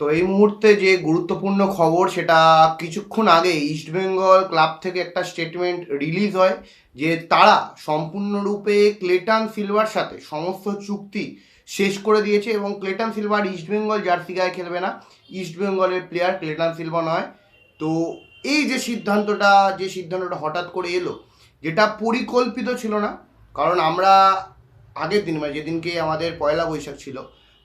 তো এই মুহূর্তে যে গুরুত্বপূর্ণ খবর, সেটা কিছুক্ষণ আগে ইস্টবেঙ্গল ক্লাব থেকে একটা স্টেটমেন্ট রিলিজ হয় যে তারা সম্পূর্ণরূপে ক্লেটান সিলভার সাথে সমস্ত চুক্তি শেষ করে দিয়েছে এবং ক্লেটান সিলভার ইস্টবেঙ্গল জার্সি গায়ে খেলবে না। ইস্টবেঙ্গলের প্লেয়ার ক্লেটান সিলভার নয়। তো এই যে সিদ্ধান্তটা যে সিদ্ধান্তটা হঠাৎ করে এলো, যেটা পরিকল্পিত ছিল না, কারণ আমরা আগের দিন মানে যেদিনকে আমাদের পয়লা বৈশাখ ছিল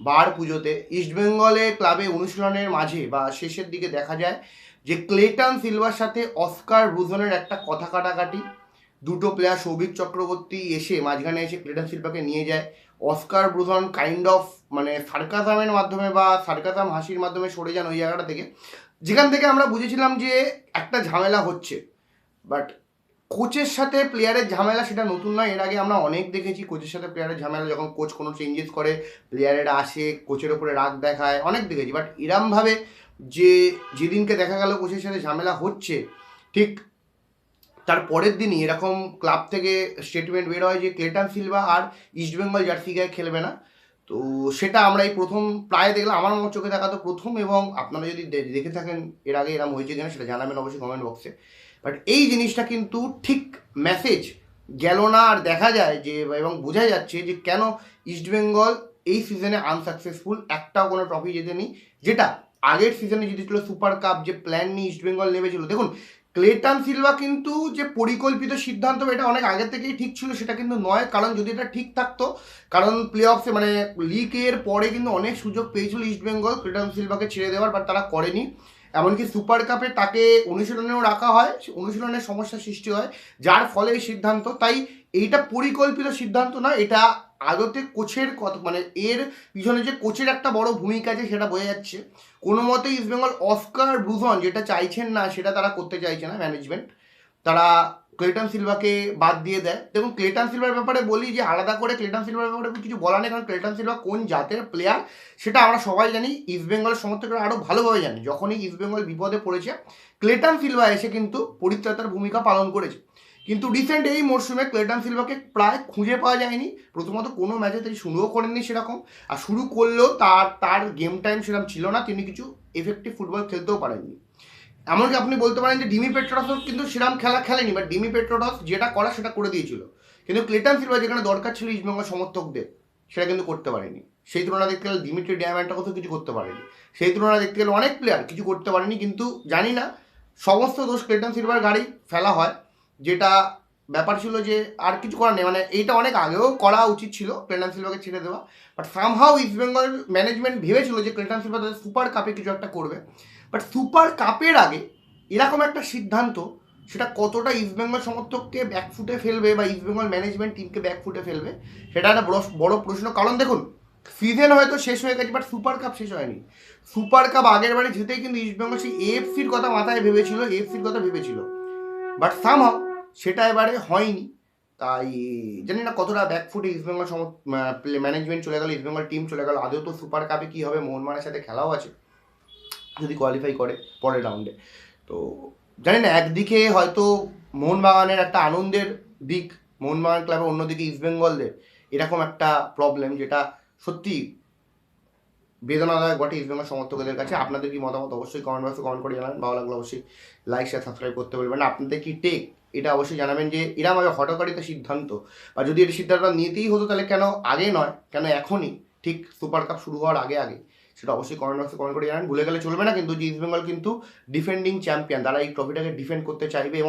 বার পুজোতে ইস্টবেঙ্গলে ক্লাবে অনুশীলনের মাঝে বা শেষের দিকে দেখা যায় যে ক্লেটন সিলভার সাথে অস্কার ব্রুজনের একটা কথা কাটাকাটি। দুটো প্লেয়ার সৌভিক চক্রবর্তী এসে মাঝখানে এসে ক্লেটন সিলভাকে নিয়ে যায়। অস্কার ব্রুজন কাইন্ড অফ মানে সার্কাসামের মাধ্যমে বা সার্কাসাম হাসির মাধ্যমে সরে যান ওই জায়গাটা থেকে। যেখান থেকে আমরা বুঝেছিলাম যে একটা ঝামেলা হচ্ছে। বাট কোচের সাথে প্লেয়ারের ঝামেলা সেটা নতুন নয়। এর আগে আমরা অনেক দেখেছি কোচের সাথে প্লেয়ারের ঝামেলা, যখন কোচ কোনো চেঞ্জেস করে প্লেয়ারেরা আসে, কোচের ওপরে রাগ দেখায়, অনেক দেখেছি। বাট এরমভাবে যে, যেদিনকে দেখা গেল কোচের সাথে ঝামেলা হচ্ছে, ঠিক তার পরের দিনই এরকম ক্লাব থেকে স্টেটমেন্ট বের হয় যে ক্লেটন সিলভা আর ইস্টবেঙ্গল জার্সি গায়ে খেলবে না। তো সেটা আমরা এই প্রথম, প্রায় দেখলাম, আমার মতো চোখে দেখা তো প্রথম এবং আপনারা যদি দেখে থাকেন এর আগে এরকম হয়েছে কিনা সেটা জানাবেন অবশ্যই কমেন্ট বক্সে বাট এই জিনিসটা কিন্তু ঠিক মেসেজ গেল না আর দেখা যায় যে, এবং বোঝা যাচ্ছে যে কেন ইস্টবেঙ্গল এই সিজনে আনসাকসেসফুল একটাও কোনো ট্রফি জেতেনি। যেটা আগের সিজনে জিতেছিল সুপার কাপ যে প্ল্যান নিয়ে ইস্টবেঙ্গল নেমেছিল। দেখুন ক্লেটন সিলভা কিন্তু যে পরিকল্পিত সিদ্ধান্ত, এটা অনেক আগে থেকেই ঠিক ছিল, সেটা কিন্তু নয়। কারণ যদি এটা ঠিক থাকতো, কারণ প্লে অফসে মানে লিগের পরে কিন্তু অনেক সুযোগ পেয়েছিল ইস্টবেঙ্গল ক্লেটন সিলভাকে ছেড়ে দেওয়ার বাট তারা করেনি। এমনকি সুপার কাপে তাকে অনুশীলনেও রাখা হয়, অনুশীলনের সমস্যা সৃষ্টি হয়, যার ফলে এই সিদ্ধান্ত, তাই এইটা পরিকল্পিত সিদ্ধান্ত না, এটা আদতে কোচের কত মানে এর পিছনে যে কোচের একটা বড় ভূমিকা আছে সেটা বোঝা যাচ্ছে। কোনো মতে ইস্টবেঙ্গল অস্কার ব্রুজন যেটা চাইছেন না, সেটা তারা করতে চাইছে না ম্যানেজমেন্ট তারা ক্লেটন সিলভাকে বাদ দিয়ে দেয়। দেখুন, ক্লেটন সিলভার ব্যাপারে বলি যে, আলাদা করে ক্লেটন সিলভার ব্যাপারে কিছু বলা নেই, কারণ ক্লেটন সিলভা কোন জাতের প্লেয়ার সেটা আমরা সবাই জানি ইস্টবেঙ্গলের সমর্থকরা আরও ভালোভাবে জানি। যখনই ইস্টবেঙ্গল বিপদে পড়েছে, ক্লেটন সিলভা এসে কিন্তু পরিত্রাতার ভূমিকা পালন করেছে। কিন্তু রিসেন্ট এই মরশুমে ক্লেটন সিলভাকে প্রায় খুঁজে পাওয়া যায়নি। প্রথমত কোনো ম্যাচে তিনি শুরুও করেননি সেরকম, আর শুরু করলেও তার তার গেম টাইম সেরকম ছিল না। তিনি কিছু এফেক্টিভ ফুটবল খেলতেও পারেননি। এমনকি আপনি বলতে পারেন যে ডিমি পেট্রোডসও কিন্তু সেরাম খেলা খেলেনি বা ডিমি পেট্রোডস যেটা করা সেটা করে দিয়েছিল। কিন্তু ক্লেটন সিলভা যেখানে দরকার ছিল ইস্টবেঙ্গল সমর্থকদের, সেটা কিন্তু করতে পারেনি। সেই তুলনা দেখতে গেলে ডিমিট্রি ড্যামান্টা কথা কিছু করতে পারেনি। সেই তুলনা দেখতে গেলে অনেক প্লেয়ার কিছু করতে পারেনি, কিন্তু জানি না, সমস্ত দোষ ক্লেটন সিলভার গাড়ি ফেলা হয়। যেটা ব্যাপার ছিল যে আর কিছু করার নেই মানে এইটা অনেক আগেও করা উচিত ছিল ক্লেটন সিলভাকে ছেড়ে দেওয়া। বাট সামহাও ইস্টবেঙ্গল ম্যানেজমেন্ট ভেবেছিল যে ক্লেটন সিলভা তাদের সুপার কাপে কিছু একটা করবে। বাট সুপার কাপের আগে এরকম একটা সিদ্ধান্ত, সেটা কতটা ইস্টবেঙ্গল সমর্থককে ব্যাকফুটে ফেলবে বা ইস্টবেঙ্গল ম্যানেজমেন্ট টিমকে ব্যাকফুটে ফেলবে, সেটা একটা বড় বড় প্রশ্ন। কারণ দেখুন সিজন হয়তো শেষ হয়ে গেছে বাট সুপার কাপ শেষ হয়নি। সুপার কাপ আগের বারে জিতেই কিন্তু ইস্টবেঙ্গল সেই এএফসির কথা মাথায় ভেবেছিল এএফসির কথা ভেবেছিল। বাট সামহাও সেটা এবারে হয়নি। তাই জানি না কতটা ব্যাকফুটে ইস্টবেঙ্গল সম ম্যানেজমেন্ট চলে গেল ইস্টবেঙ্গল টিম চলে গেল। আদৌ তো সুপার কাপে কী হবে? মোহনবাগানের সাথে খেলাও আছে। যদি কোয়ালিফাই করে পরের রাউন্ডে তো জানি না একদিকে হয়তো মোহনবাগানের একটা আনন্দের দিক, মোহনবাগান ক্লাবের অন্যদিকে ইস্টবেঙ্গলদের এরকম একটা প্রবলেম যেটা সত্যি বেদনাদায়ক বটে ইস্টবেঙ্গল সমর্থকদের কাছে। আপনাদের কি মতামত অবশ্যই কমেন্ট বক্সে কমেন্ট করে জানান ভালো লাগলে অবশ্যই লাইক শেয়ার সাবস্ক্রাইব করতে বলবেন আপনাদের কি টেক এটা অবশ্যই জানাবেন যে এরা আমাদের হটকারিত সিদ্ধান্ত। বা যদি এটা সিদ্ধান্ত নিতেই হতো তাহলে কেন আগে নয়, কেন এখনই ঠিক সুপার কাপ শুরু হওয়ার আগে আগে। সেটা অবশ্যই কমেন্ট বক্সে কমেন্ট করে জানান। ভুলে গেলে চলবে না কিন্তু যে ইস্টবেঙ্গল কিন্তু ডিফেন্ডিং চ্যাম্পিয়ন তারা এই ট্রফিটাকে ডিফেন্ড করতে চাইবে এবং